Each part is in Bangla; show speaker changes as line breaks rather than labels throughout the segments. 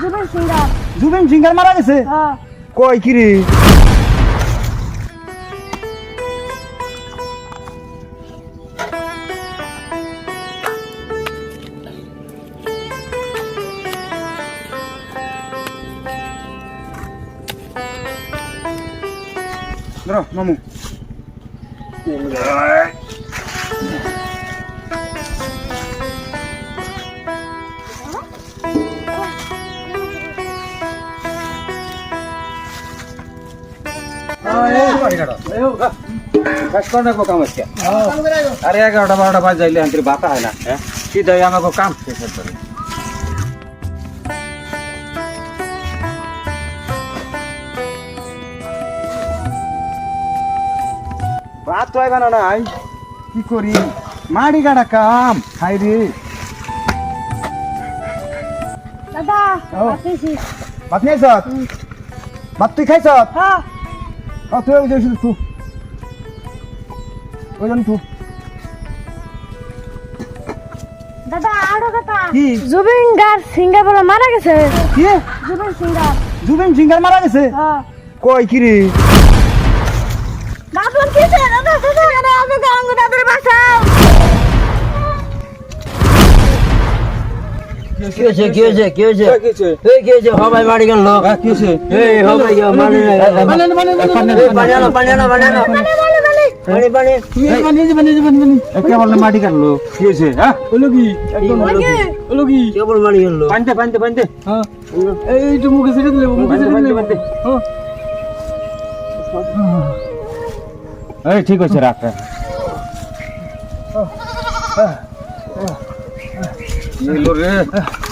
জুবিন সিঙ্গার
জুবিন সিঙ্গার মারা গেছে?
হ্যাঁ।
কয় কি রে? ধরো মামু।
আরে এগারোটা বারোটা বাজ যাইলে আন্তরিক বাতা হয় না হ্যাঁ সিধাই আমাকে কাম শেষ করে
ভাত তো না নাই কি করি মাড়ি গাড়া কাম খাই রে
দাদা
ভাত খাইছ ভাত তুই খাইছ
হ্যাঁ।
তুই ওই যে তুই ওই জন তুই
দাদা আরও কথা।
কি?
জুবিন গার সিঙ্গার বলে মারা গেছে।
কি?
জুবিন সিঙ্গার।
জুবিন সিঙ্গার মারা গেছে?
হ্যাঁ।
কয় কি রে?
দাদু কি দাদা আমি
কি হয়েছে? কি হয়েছে? কি হয়েছে? এই কি হয়েছে? হবাই মারি গেল
হয়েছে?
এই হবাই গেল মানে
বললে? মাটি কাটলো। কি হয়েছে? হ্যাঁ?
হলো কি। হলো কি। কেবল মারি গেল
পানতে পানতে পানতে
এই তো মুখে ছেড়ে দিলে মুখে ছেড়ে দিলে।
এই ঠিক আছে রাখ রাখ। এলো রে।
করে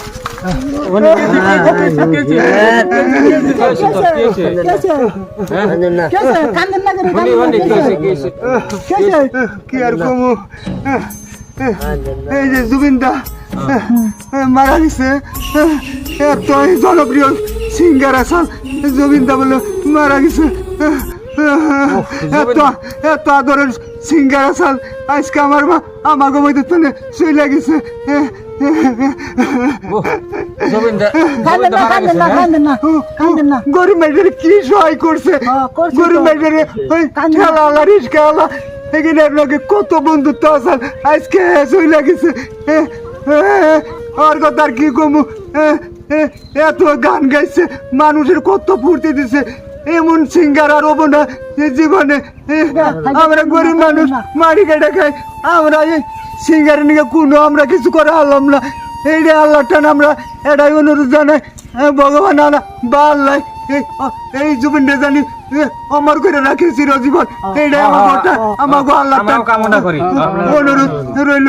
কি আর কমু এই যে জুবিনদা মারা গেছে এত জনপ্রিয় সিঙ্গার আসাল জুবিনদা বলে মারা গেছে এত এত আদরের সিঙ্গার আসাল আজকে আমার মা আমাকে মধ্যে চলে গেছে গরিব মেয়েদের কি সহায় করছে? গরিব মেয়েদের ওই ঠেলা আলা রিস্কা এখানে লোকে কত বন্ধুত্ব আসাল আজকে চলে গেছে। আর কথা আর কি কমু? এত গান গাইছে মানুষের কত ফুর্তি দিছে। এমন সিঙ্গার আর হব না জীবনে। আমরা গরিব মানুষ মারি কেটে খাই। আমরা এই সিঙ্গার নিয়ে কোনো আমরা কিছু করে আনলাম না। এইটা আল্লাহটা আমরা এটাই অনুরোধ জানাই এ, ভগবান আনা বা আল্লাহ এই জুবিন জুবিনটা জানি অমর করে রাখে চিরজীবন এইটাই আমার আমাকে আল্লাহ। অনুরোধ রইল।